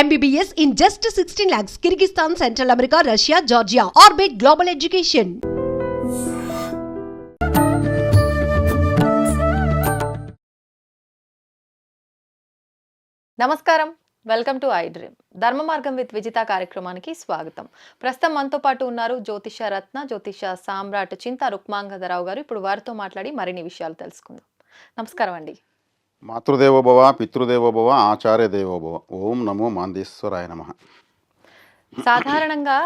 MBBS in just sixteen lakhs Kyrgyzstan central America Russia Georgia orbit global education నమస్కారం. Welcome to I dream Dharma Margam with Vijitha కార్యక్రమానికి స్వాగతం. ప్రస్తుతం మనతో పాటు ఉన్నారు జ్యోతిష రత్న జ్యోతిష సామ్రాట్ చింత రుక్మాంగదరావు గారు. ఇప్పుడు వారితో మాట్లాడి మరిన్ని విషయాలు తెలుసుకుందాం. నమస్కారం అండి. మాతృదేవోభవ పితృదేవోభవ ఆచార్య దేవోభవ ఓం నమో మాందేశ్వరాయ నమ. సాధారణంగా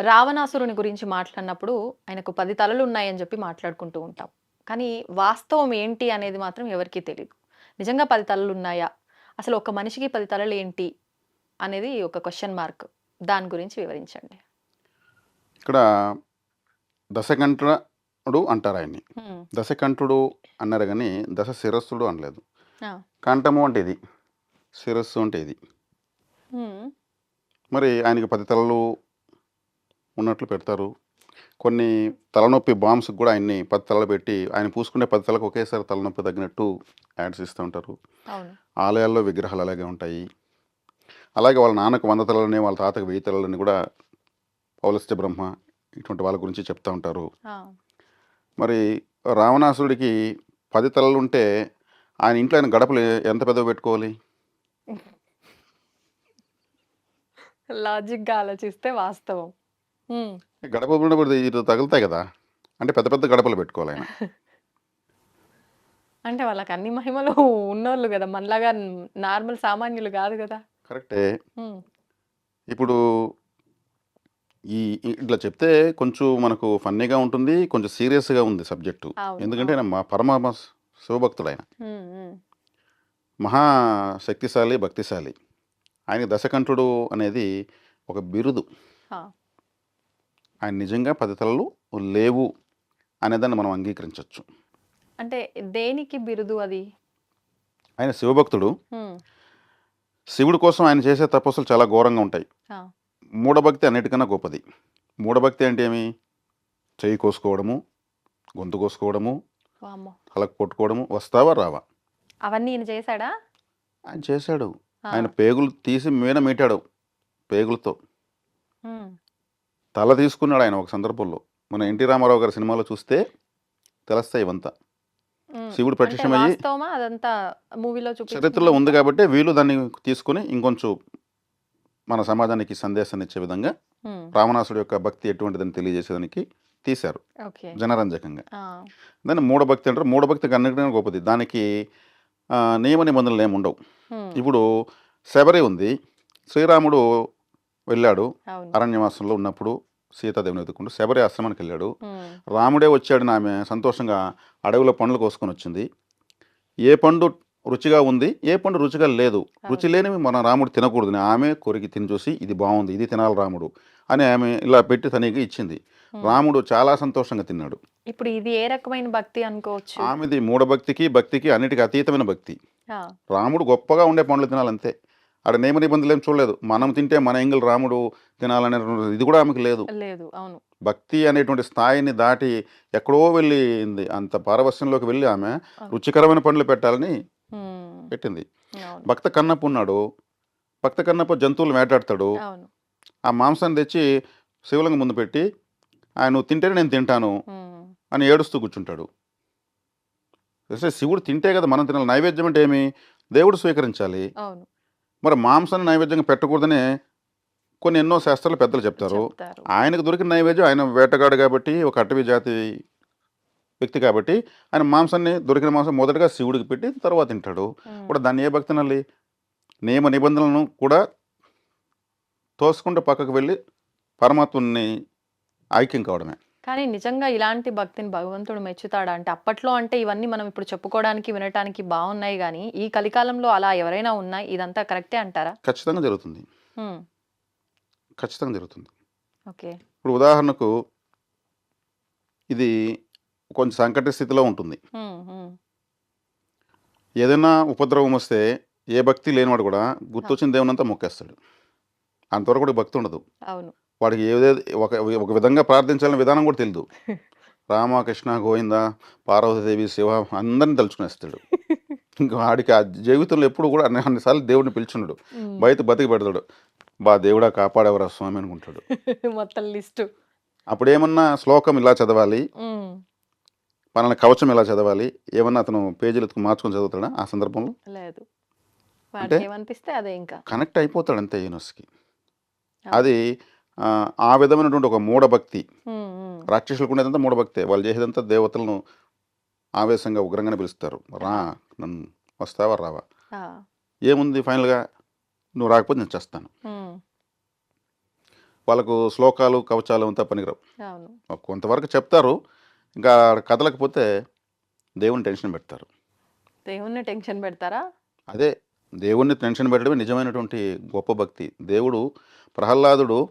రావణాసురుని గురించి మాట్లాడినప్పుడు ఆయనకు పది తలలు ఉన్నాయని చెప్పి మాట్లాడుకుంటూ ఉంటాం. కానీ వాస్తవం ఏంటి అనేది మాత్రం ఎవరికీ తెలియదు నిజంగా పది తలలు ఉన్నాయా అసలు ఒక మనిషికి పది తలలు ఏంటి అనేది ఒక క్వశ్చన్ మార్క్ దాని గురించి వివరించండి. ఇక్కడ దశకంఠుడు అంటారు ఆయన్ని. దశకంఠుడు అన్నారు కానీ దశ శిరస్సుడు అనలేదు. కంఠము అంటే ఇది శిరస్సు అంటే ఇది. మరి ఆయనకి పది తలలు ఉన్నట్లు పెడతారు. కొన్ని తలనొప్పి బాంబ్స్కి కూడా ఆయన్ని పది తలలు పెట్టి ఆయన పూసుకునే పది తలకు ఒకేసారి తలనొప్పి తగ్గినట్టు యాడ్స్ ఇస్తూ ఉంటారు. ఆలయాల్లో విగ్రహాలు అలాగే ఉంటాయి. అలాగే వాళ్ళ నాన్నకు వంద తలలని వాళ్ళ తాతకు వెయ్యి తలలని కూడా పౌలస్త్య బ్రహ్మ ఇటువంటి వాళ్ళ గురించి చెప్తూ ఉంటారు. మరి రావణాసుడికి పది తలలు ఉంటే ఆయన ఇంట్లో ఆయన గడపలు ఎంత పెద్దవి పెట్టుకోవాలి? లాజిక్గా ఆలోచిస్తే వాస్తవం. గడప ఇది తగులుతాయి కదా. అంటే పెద్ద పెద్ద గడపలు పెట్టుకోవాలి ఆయన. అంటే వాళ్ళకి అన్ని మహిమలు ఉన్నోళ్ళు కదా. మనలాగా నార్మల్ సామాన్యులు కాదు కదా. కరెక్టే. ఇప్పుడు ఈ ఇట్లా చెప్తే కొంచెం మనకు ఫన్నీగా ఉంటుంది కొంచెం సీరియస్గా ఉంది సబ్జెక్టు. ఎందుకంటే మా పరమ శివభక్తుడు ఆయన హ్మ్, హ్మ్. మహా శక్తిశాలి భక్తిశాలి. ఆయన దశకంఠుడు అనేది ఒక బిరుదు. ఆయన నిజంగా పది తలలు లేవు అనేదాన్ని మనం అంగీకరించవచ్చు అంటే దేనికి బిరుదు అది? ఆయన శివభక్తుడు. శివుడి కోసం ఆయన చేసే తపస్సులు చాలా ఘోరంగా ఉంటాయి. మూఢభక్తి అన్నిటికన్నా గొప్పది. మూఢభక్తి అంటే ఏమి? చెయ్యి కోసుకోవడము గొంతు కోసుకోవడము తలకు కొట్టుకోవడము వస్తావా రావా? అవన్నీ ఈయన చేశాడా? ఆయన చేశాడు. ఆయన పేగులు తీసి మీన మీటాడు పేగులతో. తల తీసుకున్నాడు ఆయన ఒక సందర్భంలో. మన ఎన్టీ రామారావు గారి సినిమాలో చూస్తే తెలుస్తాయి ఇవంతా. శివుడు ప్రత్యక్షమయ్యి చరిత్రలో ఉంది కాబట్టి వీళ్ళు దాన్ని తీసుకుని ఇంకొంచెం మన సమాజానికి సందేశాన్ని ఇచ్చే విధంగా రావణాసుడు యొక్క భక్తి ఎటువంటిదని తెలియజేసేదానికి తీశారు. జనరంజకంగా. దాన్ని మూఢభక్తి అంటారు. మూఢభక్తికి అన్నిటికన్నా గొప్పది. దానికి నియమ నిబంధనలు ఏమి ఉండవు. ఇప్పుడు శబరి ఉంది. శ్రీరాముడు వెళ్ళాడు. అరణ్యవాసంలో ఉన్నప్పుడు సీతాదేవిని వెతుక్కుంటూ శబరి ఆశ్రమానికి వెళ్ళాడు. రాముడే వచ్చాడని ఆమె సంతోషంగా అడవిలో పండ్లు కోసుకొని వచ్చింది. ఏ పండు రుచిగా ఉంది? ఏ పండు రుచిగా లేదు. రుచి లేనివి మన రాముడు తినకూడదని ఆమె కొరికి తిని చూసి ఇది బాగుంది. ఇది తినాలి రాముడు అని ఆమె ఇలా పెట్టి తనకి ఇచ్చింది. రాముడు చాలా సంతోషంగా తిన్నాడు. ఇప్పుడు ఇది ఏ రకమైన భక్తి అనుకోవచ్చు? ఆమెది మూఢభక్తికి భక్తికి అన్నిటికీ అతీతమైన భక్తి. రాముడు గొప్పగా ఉండే పండ్లు తినాలంతే. ఆడ నియమ నిబంధనలు ఏం చూడలేదు. మనం తింటే మన ఎంగిల్ రాముడు తినాలనే ఇది కూడా ఆమెకు లేదు. లేదు అవును. భక్తి అనేటువంటి స్థాయిని దాటి ఎక్కడో వెళ్ళింది అంత పారవస్యంలోకి వెళ్ళి ఆమె రుచికరమైన పండ్లు పెట్టాలని. పెట్టింది. భక్త కన్నప్ప ఉన్నాడు. భక్త కన్నప్ప జంతువులు వేటాడతాడు. ఆ మాంసాన్ని తెచ్చి శివలింగం ముందు పెట్టి ఆయన నువ్వు తింటేనే నేను తింటాను. అని ఏడుస్తూ కూర్చుంటాడు. శివుడు తింటే కదా మనం తినాలి. నైవేద్యం అంటే ఏమి? దేవుడు స్వీకరించాలి. మరి మాంసాన్ని నైవేద్యంగా పెట్టకూడదని కొన్ని ఎన్నో శాస్త్రాలు పెద్దలు చెప్తారు. ఆయనకు దొరికిన నైవేద్యం ఆయన వేటగాడు కాబట్టి ఒక అటవీ జాతి వ్యక్తి కాబట్టి ఆయన మాంసాన్ని దొరికిన మాంసం మొదటగా శివుడికి పెట్టి తర్వాత తింటాడు. కూడా దాన్ని ఏ భక్తి నల్లి నియమ నిబంధనలను కూడా తోసుకుంటూ పక్కకు వెళ్ళి పరమాత్ముని ఐక్యం కావడమే కానీ నిజంగా ఇలాంటి భక్తిని భగవంతుడు మెచ్చుతాడా అంటే అప్పట్లో అంటే ఇవన్నీ మనం ఇప్పుడు చెప్పుకోవడానికి వినటానికి బాగున్నాయి కానీ ఈ కలికాలంలో అలా ఎవరైనా ఉన్నాయి ఇదంతా కరెక్టే అంటారా? ఖచ్చితంగా జరుగుతుంది. ఖచ్చితంగా జరుగుతుంది. ఓకే. ఇప్పుడు ఉదాహరణకు ఇది కొంచెం సంకట స్థితిలో ఉంటుంది. ఏదైనా ఉపద్రవం వస్తే ఏ భక్తి లేనివాడు కూడా గుర్తొచ్చిన దేవునంతా మొక్కేస్తాడు. అంతవరకు కూడా భక్తి ఉండదు. అవును. వాడికి ఏదే ఒక ఒక విధంగా ప్రార్థించాలనే విధానం కూడా తెలియదు రామ కృష్ణ గోవింద పార్వతీదేవి శివ అందరిని తలుచుకునేస్తాడు ఇంకా ఆడికి ఆ జీవితంలో ఎప్పుడు కూడా అన్ని అన్నిసార్లు దేవుడిని పిలుచున్నాడు. బయట బతికి పెడతాడు. బా దేవుడా కాపాడేవరా స్వామి అనుకుంటాడు. మొత్తం లిస్టు. అప్పుడు ఏమన్నా శ్లోకం ఇలా చదవాలి ఉమ్. పలానా కవచం ఇలా చదవాలి ఏమన్నా అతను పేజీలు మార్చుకొని చదువుతాడా ఆ సందర్భంలో? లేదు. అంటే? వాడికి ఏమనిపిస్తే అదే ఇంకా. కనెక్ట్ అయిపోతాడు అంతే యూనివర్స్కి. అది ఆ, విధమైనటువంటి ఒక మూఢభక్తి. రాక్షసులకు ఉండేదంతా మూఢభక్తే. వాళ్ళు చేసేదంతా దేవతలను ఆవేశంగా ఉగ్రంగానే పిలుస్తారు. రా నన్ను వస్తావా రావా? ఏముంది ఫైనల్గా? నువ్వు రాకపోతే నేను చేస్తాను. వాళ్ళకు శ్లోకాలు కవచాలు అంతా పనికిరావు. కొంతవరకు చెప్తారు. ఇంకా కదలకపోతే దేవుని టెన్షన్ పెడతారు. దేవుణ్ణి టెన్షన్ పెడతారా? అదే దేవుణ్ణి టెన్షన్ పెట్టడమే నిజమైనటువంటి గొప్ప భక్తి. దేవుడు ప్రహ్లాదుడు.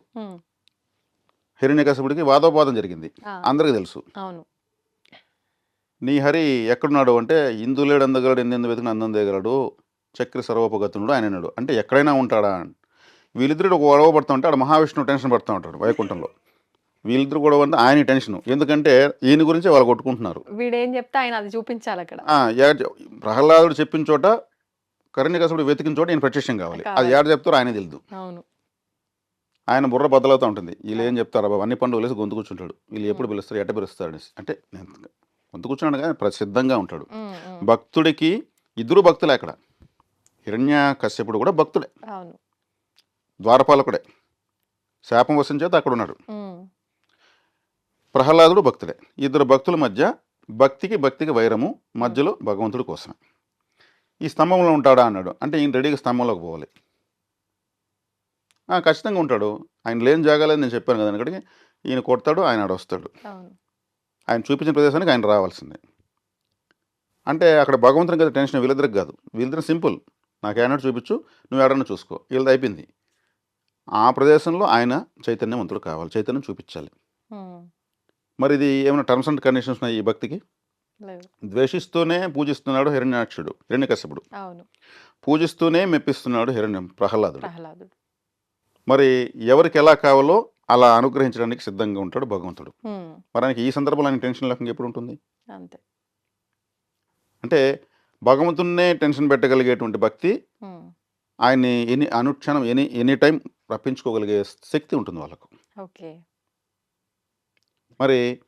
హిరణ్యకశపుడికి వాదోపాదం జరిగింది. అందరికీ తెలుసు. నీ హరి ఎక్కడున్నాడు అంటే ఇందులేడు అందగలడు ఎందెందు వెతికిన అందం దేగలడు చక్ర సర్వోపగతునుడు ఆయన అన్నాడు అంటే ఎక్కడైనా ఉంటాడా? వీళ్ళిద్దరు ఒక గొడవ పడుతూ ఉంటే ఆడ మహావిష్ణువు టెన్షన్ పడుతూ ఉంటాడు వైకుంఠంలో. వీళ్ళిద్దరు గొడవ అంటే ఆయన టెన్షన్. ఎందుకంటే ఈయన గురించే వాళ్ళు కొట్టుకుంటున్నారు. వీడేం చెప్తే ఆయన అది చూపించాలి అక్కడ. ప్రహ్లాదుడు చెప్పిన చోట కరణ్యకసుడు వెతికిన చోట ఈయన ప్రత్యక్షం కావాలి. అది. ఏడ చెప్తారో ఆయన తెలుదు. అవును. ఆయన బుర్ర బద్దలవుతూ ఉంటుంది. వీళ్ళు ఏం చెప్తారు? బాబు అన్ని పండుగలు వేసి గొంతు కూర్చుంటాడు. వీళ్ళు ఎప్పుడు పిలుస్తారు? ఎట్ట పిలుస్తారు? అనేసి. అంటే నేను గొంతు కూర్చున్నాడు కానీ ప్రసిద్ధంగా ఉంటాడు. భక్తుడికి ఇద్దరు భక్తులే అక్కడ. హిరణ్య కశ్యపుడు కూడా భక్తుడే. ద్వారపాలకుడే. శాపం వసం చేత అక్కడ ఉన్నాడు. ప్రహ్లాదుడు భక్తుడే. ఇద్దరు భక్తుల మధ్య భక్తికి భక్తికి వైరము మధ్యలో భగవంతుడి కోసం ఈ స్తంభంలో ఉంటాడా? అన్నాడు. అంటే ఈయన రెడీగా స్తంభంలోకి పోవాలి. ఖచ్చితంగా ఉంటాడు. ఆయన లేని జాగాలని నేను చెప్పాను కదా అక్కడికి. ఈయన కొడతాడు ఆయన ఆడ వస్తాడు. ఆయన చూపించిన ప్రదేశానికి ఆయన రావాల్సిందే. అంటే అక్కడ భగవంతుని కదా టెన్షన్ వీళ్ళిద్దరికి కాదు. వీళ్ళిద్దరు సింపుల్. నాకు ఏనాడు చూపించు నువ్వు ఏడన్నా చూసుకో. వీళ్ళది అయిపోయింది. ఆ ప్రదేశంలో ఆయన చైతన్యవంతుడు కావాలి. చైతన్యం చూపించాలి. మరి ఇది ఏమైనా టర్మ్స్ అండ్ కండిషన్స్ ఉన్నాయి ఈ భక్తికి? ద్వేషిస్తూనే పూజిస్తున్నాడు హిరణ్యాక్షుడు హిరణ్యకశ్యపుడు. పూజిస్తూనే మెప్పిస్తున్నాడు హిరణ్యం ప్రహ్లాదుడు. ప్రహ్లాదుడు. మరి ఎవరికి ఎలా కావాలో అలా అనుగ్రహించడానికి సిద్ధంగా ఉంటాడు భగవంతుడు. మరి ఆయనకి ఈ సందర్భంలో ఆయన టెన్షన్ లేకుండా ఎప్పుడు ఉంటుంది? అంతే. అంటే భగవంతున్నే టెన్షన్ పెట్టగలిగేటువంటి భక్తి ఆయన్ని ఎనీ అనుక్షణం ఎనీ ఎనీ టైం రప్పించుకోగలిగే శక్తి ఉంటుంది వాళ్ళకు. ఓకే. మరి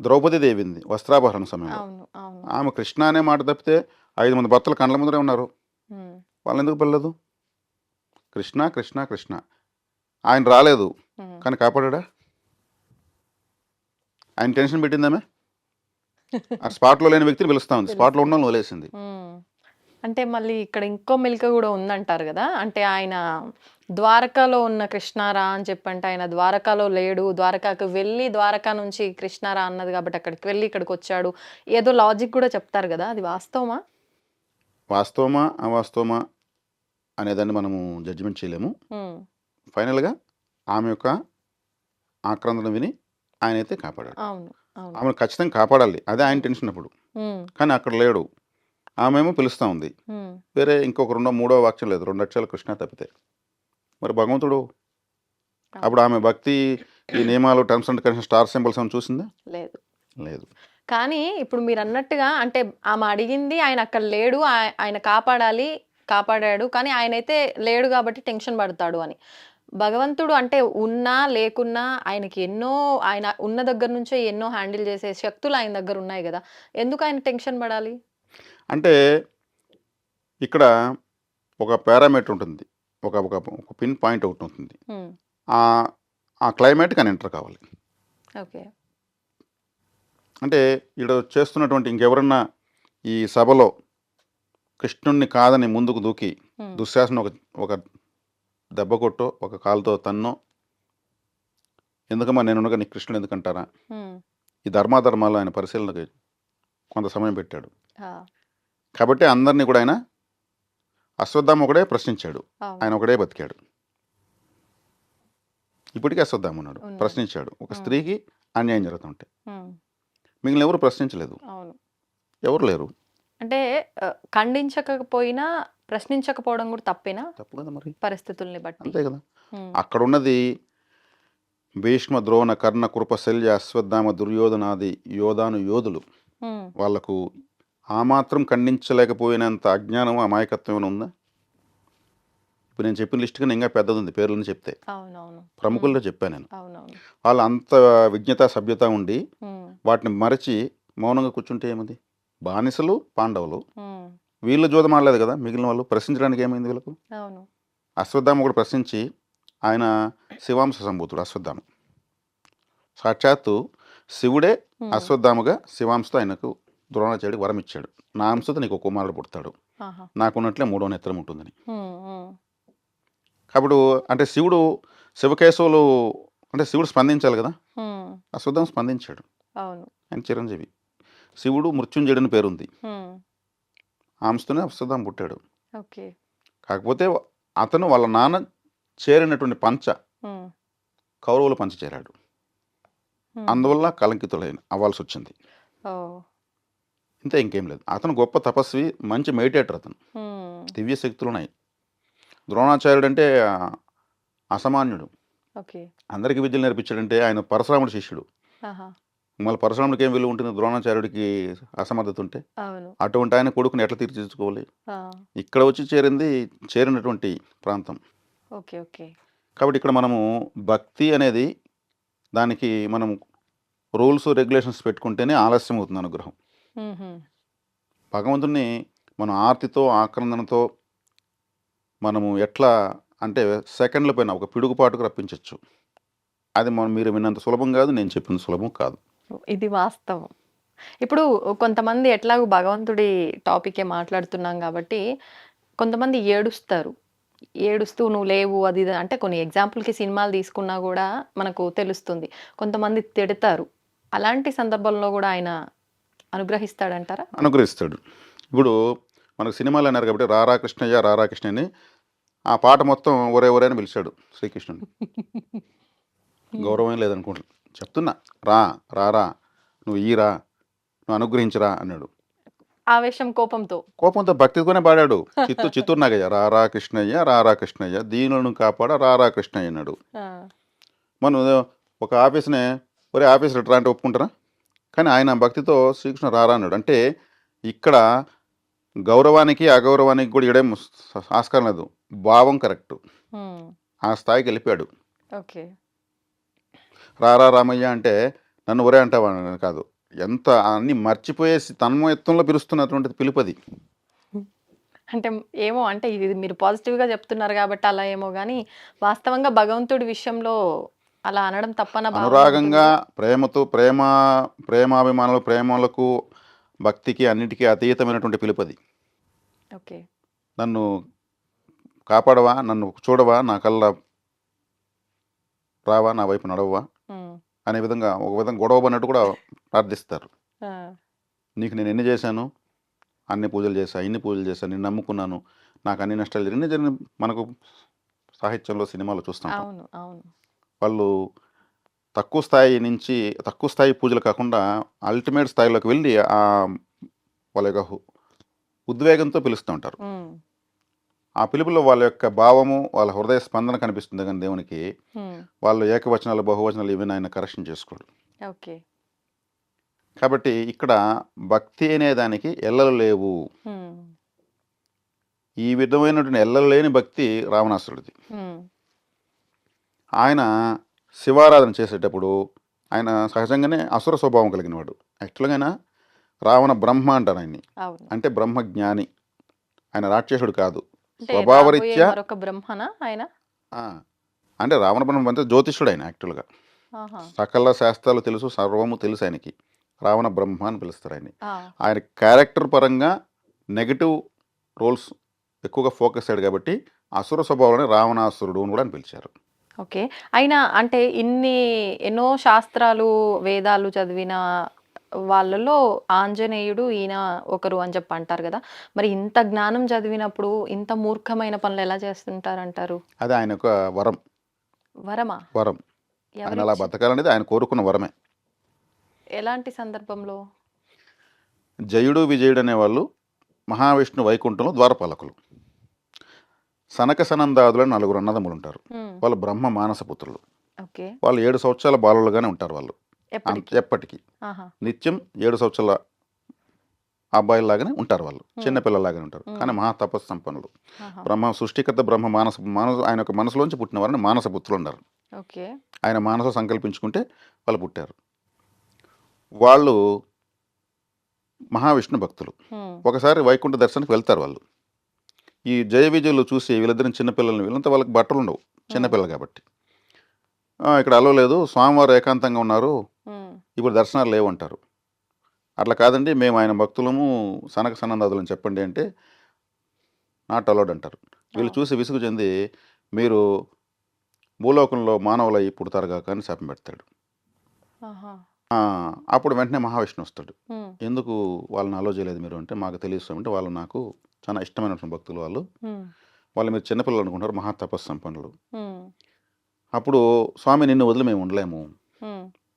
ద్రౌపది దేవింది వస్త్రాపహరణ సమయంలో. ఆమె కృష్ణ అనే మాట తప్పితే ఐదు మంది భర్తలు కండ్ల ముందరే ఉన్నారు. వాళ్ళని ఎందుకు కృష్ణ కృష్ణ కృష్ణ. ఆయన రాలేదు. కానీ కాపాడా ఆయన టెన్షన్ పెట్టిందామే? ఆ స్పాట్లో లేని వ్యక్తిని పిలుస్తా ఉంది. స్పాట్లో ఉన్న వాళ్ళని వదిలేసింది. అంటే మళ్ళీ ఇక్కడ ఇంకో మెలిక కూడా ఉందంటారు కదా? అంటే ఆయన ద్వారకాలో ఉన్న కృష్ణారా అని చెప్పంటే ఆయన ద్వారకాలో లేడు. ద్వారకాకు వెళ్ళి ద్వారకా నుంచి కృష్ణారా అన్నది కాబట్టి అక్కడికి వెళ్ళి ఇక్కడికి వచ్చాడు. ఏదో లాజిక్ కూడా చెప్తారు కదా? అది వాస్తవమా? వాస్తవమా? అవాస్తవమా? అనేదాన్ని మనము జడ్జిమెంట్ చేయలేము. ఫైనల్గా ఆమె యొక్క ఆక్రందన విని ఆయన అయితే కాపాడాడు ఆమెను ఖచ్చితంగా కాపాడాలి. అదే ఆయన టెన్షన్ అప్పుడు. కానీ అక్కడ లేడు. ఆమె ఏమో పిలుస్తూ ఉంది. వేరే ఇంకొక రెండో మూడో వాక్యం లేదు. రెండు అక్షరాలు కృష్ణ తప్పితే. మరి భగవంతుడు? అప్పుడు ఆమె భక్తి ఈ నియమాలు terms and condition star symbols అని చూసిందా? లేదు. లేదు. కానీ ఇప్పుడు మీరు అన్నట్టుగా అంటే ఆమె అడిగింది ఆయన అక్కడ లేడు ఆయ- ఆయన కాపాడాలి కాపాడాడు కానీ ఆయన అయితే లేడు కాబట్టి టెన్షన్ పడతాడు అని. భగవంతుడు అంటే ఉన్నా లేకున్నా ఆయనకి ఎన్నో ఆయన ఉన్న దగ్గర నుంచే ఎన్నో హ్యాండిల్ చేసే శక్తులు ఆయన దగ్గర ఉన్నాయి కదా. ఎందుకు ఆయన టెన్షన్ పడాలి? అంటే ఇక్కడ ఒక పారామీటర్ ఉంటుంది. ఒక ఒక పిన్ పాయింట్ ఒకటి ఉంటుంది. ఆ క్లైమేట్ కానీ ఎంటర్ కావాలి. ఓకే. అంటే ఇక్కడ చేస్తున్నటువంటి ఇంకెవరన్నా ఈ సభలో కృష్ణుణ్ణి కాదని ముందుకు దూకి దుశ్శాసన ఒక ఒక దెబ్బ కొట్టో ఒక కాలుతో తన్నో ఎందుకమ్మా నేను నీకు కృష్ణుడు ఎందుకంటారా? ఈ ధర్మాధర్మాలు ఆయన పరిశీలనకి కొంత సమయం పెట్టాడు. కాబట్టి అందరినీ కూడా ఆయన అశ్వత్థామ ఒకడే ప్రశ్నించాడు. ఆయన ఒకడే బతికాడు. ఇప్పటికీ అశ్వత్థామ ఉన్నాడు. ప్రశ్నించాడు. ఒక. స్త్రీకి అన్యాయం జరుగుతుంటే మిగిలిన ఎవరు ప్రశ్నించలేదు. ఎవరు లేరు. అంటే ఆ, ఖండించకపోయినా ప్రశ్నించకపోవడం కూడా తప్పేనా? తప్పు కదా మరి. పరిస్థితుల్ని బట్టి. అంతే కదా. అక్కడ ఉన్నది భీష్మ ద్రోణ కర్ణ కృప శల్య అశ్వత్థామ దుర్యోధనాది యోధాను యోధులు. వాళ్ళకు ఆ మాత్రం ఖండించలేకపోయినంత అజ్ఞానం అమాయకత్వం ఏమైనా ఉందా? ఇప్పుడు నేను చెప్పిన లిస్ట్ కన్నా ఇంకా పెద్దది ఉంది పేర్లని చెప్తే. అవునవును. ప్రముఖుల్లో చెప్పాను నేను. అవునవును. వాళ్ళు అంత విజ్ఞత సభ్యత ఉండి ఉమ్, వాటిని మరచి మౌనంగా కూర్చుంటే ఏముంది? బానిసలు పాండవులు. వీళ్ళు జోదం ఆడలేదు కదా మిగిలిన వాళ్ళు ప్రశ్నించడానికి ఏమైంది వీళ్ళకు? అశ్వత్థామ కూడా ప్రశ్నించి ఆయన శివాంశ సంభూతుడు అశ్వత్థామ. సాక్షాత్తు శివుడే అశ్వత్థామగా శివాంశతో ఆయనకు ద్రోణాచార్యుడికి వరం ఇచ్చాడు. నా అంశతో నీకు కుమారుడు పుడతాడు. నాకున్నట్లే మూడో నేత్రం ఉంటుందని. కాబట్టి అంటే శివుడు శివకేశవులు అంటే శివుడు స్పందించాలి కదా? అశ్వత్థామ స్పందించాడు. ఆయన చిరంజీవి. శివుడు మృత్యుంజయుడని పేరుంది. ఆంశతోనే అశ్వత్థామ పుట్టాడు. ఓకే. కాకపోతే అతను వాళ్ళ నాన్న చేరినటువంటి పంచ కౌరవుల పంచ చేరాడు. అందువల్ల కలంకితులైన అవ్వాల్సి వచ్చింది ఇంతే ఇంకేం లేదు. అతను గొప్ప తపస్వి మంచి మెడిటేటర్ అతను. దివ్య శక్తులు ఉన్నాయి ద్రోణాచార్యుడు అంటే అసామాన్యుడు అందరికీ విద్యలు నేర్పించాడంటే ఆయన పరశురాముడు శిష్యుడు. మళ్ళీ పరశురాముడికి ఏం విలువ ఉంటుంది? ద్రోణాచార్యుడికి అసమర్థత ఉంటే అటువంటి ఆయన కొడుకుని ఎట్లా తీర్చిదిద్దుకోవాలి? ఇక్కడ వచ్చి చేరింది చేరినటువంటి ప్రాంతం. Okay okay. కాబట్టి ఇక్కడ మనము భక్తి అనేది దానికి మనం రూల్స్ రెగ్యులేషన్స్ పెట్టుకుంటేనే ఆలస్యం అవుతుంది అనుగ్రహం. భగవంతుని మనం ఆర్తితో ఆక్రందనతో మనము ఎట్లా అంటే సెకండ్ల పైన ఒక పిడుగుపాటుకు రప్పించవచ్చు అది మనం మీరు విన్నంత సులభం కాదు నేను చెప్పిన సులభం కాదు. ఇది వాస్తవం. ఇప్పుడు కొంతమంది ఎట్లాగో భగవంతుడి టాపికే మాట్లాడుతున్నాం కాబట్టి కొంతమంది ఏడుస్తారు. ఏడుస్తూ నువ్వు లేవు అది ఇది అంటే కొన్ని ఎగ్జాంపుల్కి సినిమాలు తీసుకున్నా కూడా మనకు తెలుస్తుంది. కొంతమంది తిడతారు. అలాంటి సందర్భంలో కూడా ఆయన అనుగ్రహిస్తాడంటారా? అనుగ్రహిస్తాడు. ఇప్పుడు మనకు సినిమాలు అన్నారు కాబట్టి రారా కృష్ణయ్య రారా కృష్ణయ్యని ఆ పాట మొత్తం ఒరే ఒరే అని పిలిచాడు శ్రీకృష్ణుని గౌరవం లేదనుకుంటా చెప్తున్నా. రా రారా నువ్వు ఈరా నువ్వు అనుగ్రహించరా అన్నాడు. ఆవేశం కోపంతో. కోపంతో భక్తితోనే పాడాడు. చిత్తు చిత్తూరు నాగయ్య రారా కృష్ణయ్య రారా కృష్ణయ్య దీనులను కాపాడ రారా కృష్ణయ్య అన్నాడు. మనం ఒక ఆఫీస్నే ఒరే ఆఫీస్ రా అంటే ఒప్పుకుంటారా? కానీ ఆయన భక్తితో శ్రీకృష్ణ రారా అన్నాడు. అంటే ఇక్కడ గౌరవానికి అగౌరవానికి కూడా ఇడేం ఆస్కారం లేదు. భావం కరెక్ట్. ఆ స్థాయికి వెళ్ళిపోయాడు. ఓకే. రారా రామయ్య అంటే నన్ను ఒరే అంటావా అని కాదు. ఎంత అన్ని మర్చిపోయేసి తన్మయత్వంలో పిలుస్తున్నటువంటి పిలుపది. అంటే ఏమో అంటే ఇది మీరు పాజిటివ్గా చెప్తున్నారు కాబట్టి అలా ఏమో కానీ వాస్తవంగా భగవంతుడి విషయంలో అలా అనడం తప్పన అనురాగంగా. ప్రేమతో ప్రేమ ప్రేమాభిమానాలు ప్రేమలకు భక్తికి అన్నిటికీ అతీతమైనటువంటి పిలుపది. ఓకే. నన్ను కాపాడవా నన్ను చూడవా నా కల్లా రావా నా వైపు నడవవా అనే విధంగా ఒక విధంగా గొడవ పడినట్టు కూడా ప్రార్థిస్తారు. నీకు నేను ఎన్ని చేశాను? అన్ని పూజలు చేశా ఇన్ని పూజలు చేశాను నేను నమ్ముకున్నాను. నాకు అన్ని నష్టాలు జరిగిన జరిగిన మనకు సాహిత్యంలో సినిమాలో చూస్తాం వాళ్ళు తక్కువ స్థాయి నుంచి తక్కువ స్థాయి పూజలు కాకుండా అల్టిమేట్ స్థాయిలోకి వెళ్ళి ఆ వాళ్ళ యొక్క ఉద్వేగంతో పిలుస్తూ ఉంటారు. ఆ పిలుపులో వాళ్ళ యొక్క భావము వాళ్ళ హృదయ స్పందన కనిపిస్తుంది కానీ దేవునికి. వాళ్ళు ఏకవచనాలు బహువచనాలు ఇవన్నీ ఆయన కరెక్షన్ చేసుకోడు. ఓకే. కాబట్టి ఇక్కడ భక్తి అనే దానికి ఎల్లలు లేవు. ఈ విధమైనటువంటి ఎల్లలు లేని భక్తి రావణాసురుడిది. ఆయన శివారాధన చేసేటప్పుడు ఆయన సహజంగానే అసుర స్వభావం కలిగిన వాడు యాక్చువల్గా రావణ బ్రహ్మ అంటారు ఆయన్ని. అంటే బ్రహ్మ జ్ఞాని ఆయన రాక్షసుడు కాదు. స్వభావరీత్యా? రాబోయే మరొక బ్రహ్మన ఆయన? ఆ, అంటే రావణ బ్రహ్మ అంటే జ్యోతిష్యుడు ఆయన యాక్చువల్గా. సకల శాస్త్రాలు తెలుసు సర్వము తెలుసు ఆయనకి. రావణ బ్రహ్మ అని పిలుస్తారు ఆయన్ని. ఆ, ఆయన క్యారెక్టర్ పరంగా నెగటివ్ రోల్స్ ఎక్కువగా ఫోకస్ అయ్యాడు కాబట్టి అసుర స్వభావాన్ని రావణాసురుడు అని కూడా అని పిలిచారు. ఓకే. అయినా అంటే ఇన్ని ఎన్నో శాస్త్రాలు వేదాలు చదివిన వాళ్ళలో ఆంజనేయుడు ఈయన ఒకరు అని చెప్పి అంటారు కదా. మరి ఇంత జ్ఞానం చదివినప్పుడు ఇంత మూర్ఖమైన పనులు ఎలా చేస్తుంటారంటారు? అది ఆయన యొక్క వరం. వరమా? వరం. ఆయన అలా బతకాలనేది ఆయన కోరుకున్న వరమే. ఎలాంటి సందర్భంలో? జయుడు విజయుడు అనేవాళ్ళు మహావిష్ణు వైకుంఠంలో ద్వారపాలకులు. సనక సనందాదులు నలుగురు అన్నదమ్ములు ఉంటారు. వాళ్ళు బ్రహ్మ మానస పుత్రులు. ఓకే. వాళ్ళు ఏడు సంవత్సరాల బాలులుగానే ఉంటారు వాళ్ళు. ఎప్పటికి? నిత్యం ఏడు సంవత్సరాల అబ్బాయిలాగానే ఉంటారు వాళ్ళు. చిన్నపిల్లలాగానే ఉంటారు. కానీ మహా తపస్సు సంపన్నులు. బ్రహ్మ సృష్టికర్త బ్రహ్మ మానస మానస ఆయన యొక్క మనసులోంచి పుట్టిన వారిని మానస పుత్రులు ఉన్నారు. ఓకే. ఆయన మానస సంకల్పించుకుంటే వాళ్ళు పుట్టారు. వాళ్ళు మహావిష్ణు భక్తులు. ఒకసారి వైకుంఠ దర్శనానికి వెళ్తారు వాళ్ళు. ఈ జయ విజయులు చూసి వీళ్ళిద్దరిని చిన్నపిల్లల్ని వీళ్ళంతా వాళ్ళకి బట్టలు ఉండవు చిన్నపిల్లలు కాబట్టి. "ఆ, ఇక్కడ అలవలేదు స్వామివారు ఏకాంతంగా ఉన్నారు. ఇప్పుడు దర్శనాలు లేవంటారు. అట్లా కాదండి మేము ఆయన భక్తులము సనక సనందాదులని చెప్పండి అంటే నాట్ అలౌడ్ అంటారు. వీళ్ళు. చూసి విసుగు చెంది మీరు భూలోకంలో మానవులై పుడతారు కాక అని శాపం పెడతాడు. అప్పుడు వెంటనే మహావిష్ణు వస్తాడు. ఎందుకు వాళ్ళని అలో చేయలేదు మీరు అంటే మాకు తెలియదు అంటే వాళ్ళు నాకు చాలా ఇష్టమైనటువంటి భక్తులు వాళ్ళు. వాళ్ళు మీరు చిన్నపిల్లలు అనుకుంటారు మహా తపస్సు సంపన్నులు. అప్పుడు స్వామి నిన్ను వదిలి మేము ఉండలేము.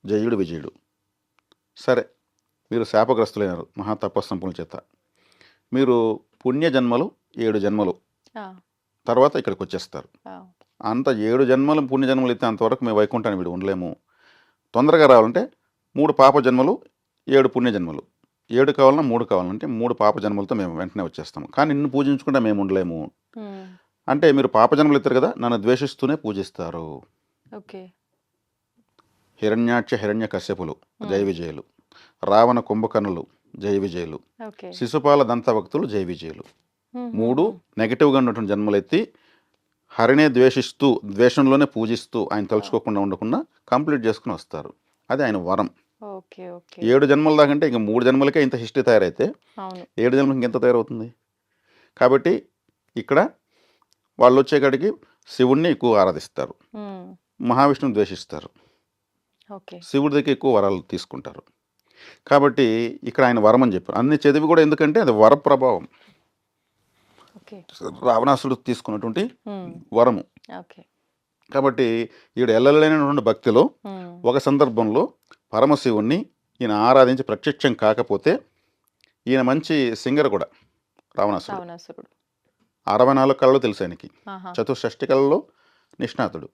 జయుడు విజయుడు. సరే మీరు శాపగ్రస్తులైనారు మహా తపస్సు సంపన్నుల చేత. మీరు పుణ్య జన్మలు ఏడు జన్మలు. తర్వాత ఇక్కడికి వచ్చేస్తారు అంత ఏడు జన్మలు పుణ్య జన్మలు ఇస్తే అంతవరకు మేము వైకుంఠాన్ని వీడు ఉండలేము. తొందరగా రావాలంటే మూడు పాప జన్మలు ఏడు పుణ్య జన్మలు. ఏడు కావాలన్నా మూడు కావాలంటే మూడు పాప జన్మలతో మేము వెంటనే వచ్చేస్తాము. కానీ నిన్ను పూజించుకుంటే మేము ఉండలేము. అంటే మీరు పాప జన్మలు ఇస్తారు కదా నన్ను ద్వేషిస్తూనే పూజిస్తారు. ఓకే. హిరణ్యాక్ష హిరణ్య కశ్యపులు జయ విజయులు. రావణ కుంభకర్ణులు జయ విజయులు. శిశుపాల దంతభక్తులు జయ విజయులు. మూడు నెగిటివ్గా ఉన్నటువంటి జన్మలెత్తి హరినే ద్వేషిస్తూ ద్వేషంలోనే పూజిస్తూ ఆయన తలుచుకోకుండా ఉండకుండా కంప్లీట్ చేసుకుని వస్తారు. అది ఆయన వరం. ఏడు జన్మల దాకంటే ఇంక మూడు జన్మలకే ఇంత హిస్టరీ తయారైతే ఏడు జన్మలకి ఇంకెంత తయారవుతుంది? కాబట్టి ఇక్కడ వాళ్ళు వచ్చేకాడికి శివుణ్ణి ఎక్కువ ఆరాధిస్తారు. మహావిష్ణువుని ద్వేషిస్తారు. శివుడి దగ్గర ఎక్కువ వరాలు తీసుకుంటారు. కాబట్టి ఇక్కడ ఆయన వరం అని చెప్పారు. అన్ని చదివి కూడా ఎందుకంటే అది వర ప్రభావం. రావణాసుడు తీసుకున్నటువంటి వరము. కాబట్టి ఈడు ఎల్లలేనటువంటి భక్తిలో ఒక సందర్భంలో పరమశివుణ్ణి ఈయన ఆరాధించి ప్రత్యక్షం కాకపోతే ఈయన మంచి సింగర్ కూడా రావణాసుడు రావణాసురుడు. అరవై నాలుగు కళలు తెలుసు ఆయనకి. చతుషష్టి కళలో నిష్ణాతుడు.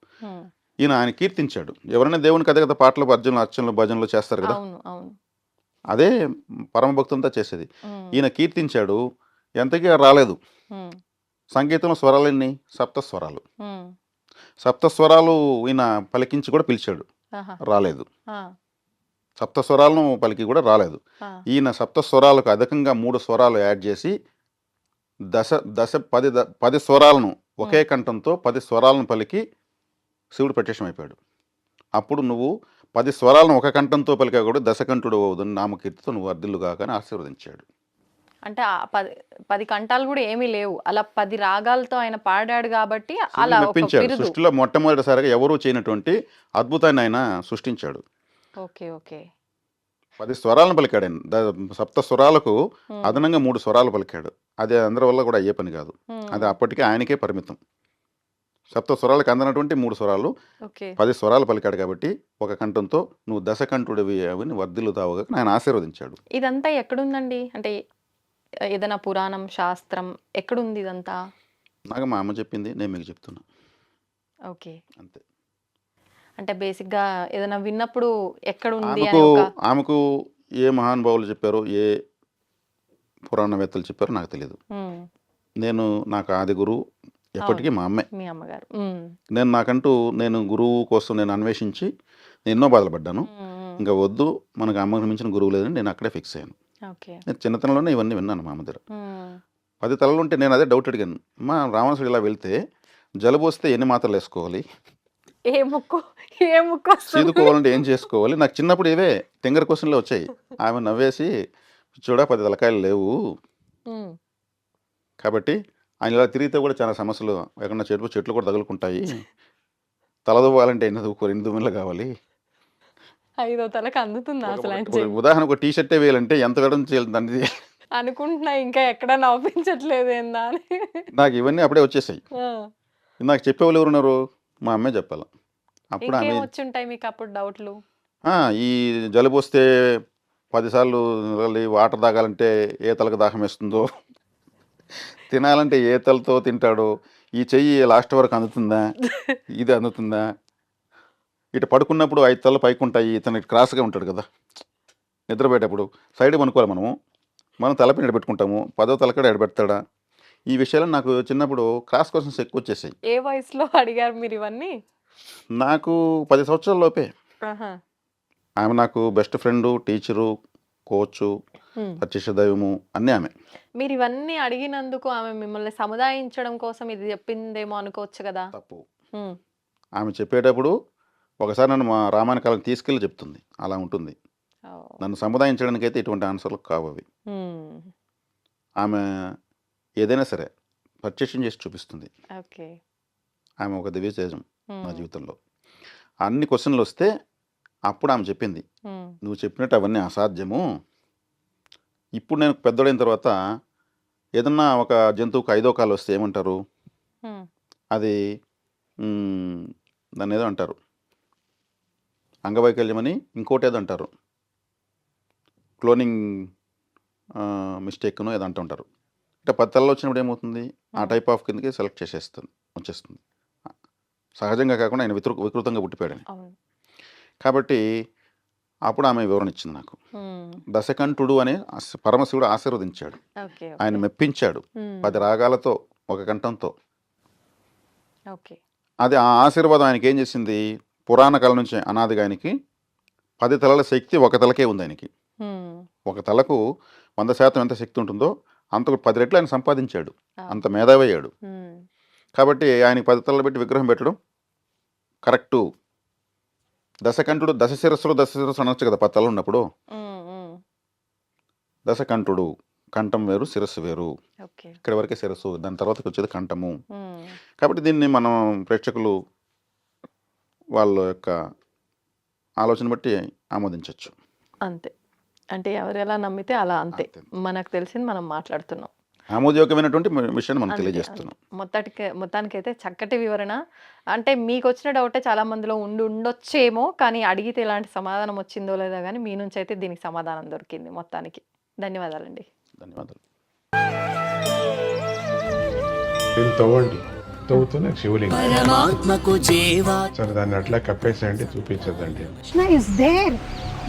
ఈయన ఆయన కీర్తించాడు. ఎవరైనా దేవుని కథ కదా పాటలు భజనలు అర్చనలు భజనలు చేస్తారు కదా? అదే పరమ భక్తులంతా చేసేది. ఈయన కీర్తించాడు ఎంతకీ రాలేదు. సంగీతంలో స్వరాలన్నీ సప్త స్వరాలు. ఉమ్, సప్త స్వరాలు ఈయన పలికించి కూడా పిలిచాడు. రాలేదు. ఆ, సప్త స్వరాలను పలికి కూడా రాలేదు. ఈయన సప్త స్వరాలకు అధికంగా మూడు స్వరాలు యాడ్ చేసి దశ దశ పది ద- పది స్వరాలను ఒకే కంఠంతో పది స్వరాలను పలికి శివుడు ప్రత్యక్షమైపోయాడు. అప్పుడు నువ్వు పది స్వరాలను ఒక కంఠంతో పలికా కూడా దశకంఠుడు అవుదని నామకీర్తితో నువ్వు అర్దిల్లుగా కానీ ఆశీర్వదించాడు. అంటే పది పది కంఠాలు కూడా ఏమీ లేవు. అలా పది రాగాలతో ఆయన పాడాడు కాబట్టి అలా మెప్పించాడు. సృష్టిలో మొట్టమొదటిసారిగా ఎవరూ చేయనటువంటి అద్భుతాన్ని ఆయన సృష్టించాడు. Okay okay. పది స్వరాలను పలికాడు ఆయన. సప్త స్వరాలకు అదనంగా మూడు స్వరాలు పలికాడు. అది అందరి వల్ల కూడా అయ్యే పని కాదు. అది అప్పటికే ఆయనకే పరిమితం. సప్త స్వరాలకు అందనటువంటి మూడు స్వరాలు. పది స్వరాలు పలికాడు కాబట్టి ఒక కంఠంతో నువ్వు దశకంఠుడివి అని వర్ధిల్లుతావుగా ఆయన ఆశీర్వదించాడు. ఇదంతా ఎక్కడుందండి? అంటే ఏదైనా పురాణం శాస్త్రం ఎక్కడుంది ఇదంతా? నాకు మా అమ్మ చెప్పింది నేను మీకు చెప్తున్నా. ఓకే. అంతే. అంటే బేసిక్గా ఏదైనా విన్నప్పుడు ఎక్కడుంది అని ఆమెకు ఒక ఆమెకు ఏ మహానుభావులు చెప్పారో ఏ పురాణవేత్తలు చెప్పారో నాకు తెలియదు నేను నాకు ఆది గురువు ఎప్పటికీ మా అమ్మే. మీ అమ్మగారు. నేను నాకంటూ నేను గురువు కోసం నేను అన్వేషించి నేను ఎన్నో బాధలు పడ్డాను ఉమ్, ఉమ్, ఇంకా వద్దు మనకు అమ్మకు మించిన గురువు లేదని నేను అక్కడే ఫిక్స్ అయ్యాను. నేను చిన్నతనంలోనే ఇవన్నీ విన్నాను మా అమ్మ దగ్గర. పది తలలు ఉంటే నేను అదే డౌట్ అడిగాను. మా రావణసుడు ఇలా వెళ్తే జలుబు వస్తే ఎన్ని మాత్రలు వేసుకోవాలి? ఏ ముక్కు? ఏ ముక్కు? చీదుకోవాలంటే ఏం చేసుకోవాలి? నాకు చిన్నప్పుడు ఇవే తింగర క్వశ్చన్లు వచ్చాయి. ఆమె నవ్వేసి చూడ పది తలకాయలు లేవు. కాబట్టి ఆయన ఇలా తిరిగితే కూడా చాలా సమస్యలు. ఎక్కడన్నా చెట్లు చెట్లు కూడా తగులుకుంటాయి. తలదువ్వాలంటే ఎన్ని దువ్వుకోరు ఎన్ని దుమ్మెలు కావాలి? ఐదో తలకు అందుతుందా అసలు? ఉదాహరణ ఒక టీ షర్టే వేయాలంటే ఎంత వేయడం చేయాలి అనుకుంటున్నా ఇంకా ఎక్కడ నవ్వించట్లేదు ఏందా అని. నాకు ఇవన్నీ అప్పుడే వచ్చేసాయి. నాకు చెప్పేవాళ్ళు ఎవరున్నారు మా అమ్మే చెప్పాలి. అప్పుడు ఆమె మీకు అప్పుడు డౌట్లు? ఈ జలుబు వస్తే పదిసార్లు వాటర్ తాగాలంటే ఏ తలకు దాహం వేస్తుందో? తినాలంటే ఏ తలతో తింటాడో ఈ చెయ్యి లాస్ట్ వరకు అందుతుందా? ఇది అందుతుందా? ఇటు పడుకున్నప్పుడు ఐదు తలలు పైకి ఉంటాయి ఇతను క్రాస్గా ఉంటాడు కదా. నిద్రపోయేటప్పుడు సైడ్ పనుకోవాలి మనము. మనం తలపైన ఎడబెట్టుకుంటాము పదో తలకడ ఎడబెడతాడా ఈ విషయాలు నాకు చిన్నప్పుడు క్లాస్ క్వశ్చన్స్ ఎక్కువ వచ్చేసాయి. ఏ వయసులో అడిగారు మీరు ఇవన్నీ? నాకు పది సంవత్సరాల లోపే. ఆమె నాకు బెస్ట్ ఫ్రెండు టీచరు కోచు. ప్రత్యక్ష దైవము అన్నీ ఆమె. మీరు ఇవన్నీ అడిగినందుకు ఆమె మిమ్మల్ని సముదాయించడం కోసం ఇది చెప్పిందేమో అనుకోవచ్చు కదా? తప్పు. ఆమె చెప్పేటప్పుడు ఒకసారి నన్ను మా రామాయణ కాలం తీసుకెళ్ళి చెప్తుంది. అలా ఉంటుంది. నన్ను సముదాయించడానికి అయితే ఇటువంటి ఆన్సర్లు కావు అవి. హ్మ్. ఆమె ఏదైనా సరే పర్చేషన్ చేసి చూపిస్తుంది. ఓకే. ఆమె ఒక దివ్యతేజం హ్మ్. నా జీవితంలో. అన్ని క్వశ్చన్లు వస్తే అప్పుడు ఆమె చెప్పింది. నువ్వు చెప్పినట్టు అవన్నీ అసాధ్యము. ఇప్పుడు నేను పెద్దోడైన తర్వాత ఏదన్నా ఒక జంతువుకి ఐదో కాలు వస్తే ఏమంటారు. అది దాన్ని ఏదో అంటారు. అంగవైకల్యం అని ఇంకోటి ఏదో అంటారు. క్లోనింగ్ మిస్టేక్ను ఏదో అంటుంటారు అంటే పది తలలో వచ్చినప్పుడు ఏమవుతుంది? ఆ టైప్ ఆఫ్ కిందకి సెలెక్ట్ చేసేస్తుంది వచ్చేస్తుంది. సహజంగా కాకుండా ఆయన వికృ వికృతంగా పుట్టిపోయాడని. అవును. కాబట్టి అప్పుడు ఆమె వివరణ ఇచ్చింది నాకు. దశకంఠుడు అని పరమశివుడు ఆశీర్వదించాడు. ఆయన మెప్పించాడు. పది రాగాలతో ఒక కంఠంతో. అది ఆ ఆశీర్వాదం ఆయనకి ఏం చేసింది? పురాణ కాలం నుంచి అనాదిగా ఆయనకి పది తలల శక్తి ఒక తలకే ఉంది ఆయనకి. ఒక తలకు వంద శాతం ఎంత శక్తి ఉంటుందో అంతకు పది రెట్లు ఆయన సంపాదించాడు. అంత మేధావి అయ్యాడు. హ్మ్. కాబట్టి ఆయనకి పది తలలు పెట్టి విగ్రహం పెట్టడం కరెక్టు. దశకంఠుడు దశ శిరస్సులు దశ శిరస్సు అనొచ్చు కదా పది తలలు ఉన్నప్పుడు. దశకంఠుడు కంఠం వేరు శిరస్సు వేరు. ఇక్కడ వరకే శిరస్సు దాని తర్వాతకి వచ్చేది కంఠము. కాబట్టి దీన్ని మనం ప్రేక్షకులు వాళ్ళ యొక్క ఆలోచన బట్టి ఆమోదించవచ్చు అంతే. అంటే ఎవరు ఎలా నమ్మితే అలా అంతే. మనకు తెలిసింది మనం మాట్లాడుతున్నాం. ఆమోదయోగ్యమైనటువంటి విషయాన్ని మనం తెలియజేస్తున్నాం. మొత్తానికి మొత్తానికైతే చక్కటి వివరణ. అంటే మీకు వచ్చిన డౌటే చాలా మందిలో ఉండి ఉండొచ్చేమో కానీ అడిగితే ఎలాంటి సమాధానం వచ్చిందో లేదో కానీ మీ నుంచి అయితే దీనికి సమాధానం దొరికింది మొత్తానికి. ధన్యవాదాలండి. ధన్యవాదాలు. దీన్ని తవ్వండి. తవ్వుతూనే శివలింగం. పరమాత్మకు జీవా సరే దాన్ని అట్లా కప్పేసేయండి చూపించదండి కృష్ణ ఇస్ దేర్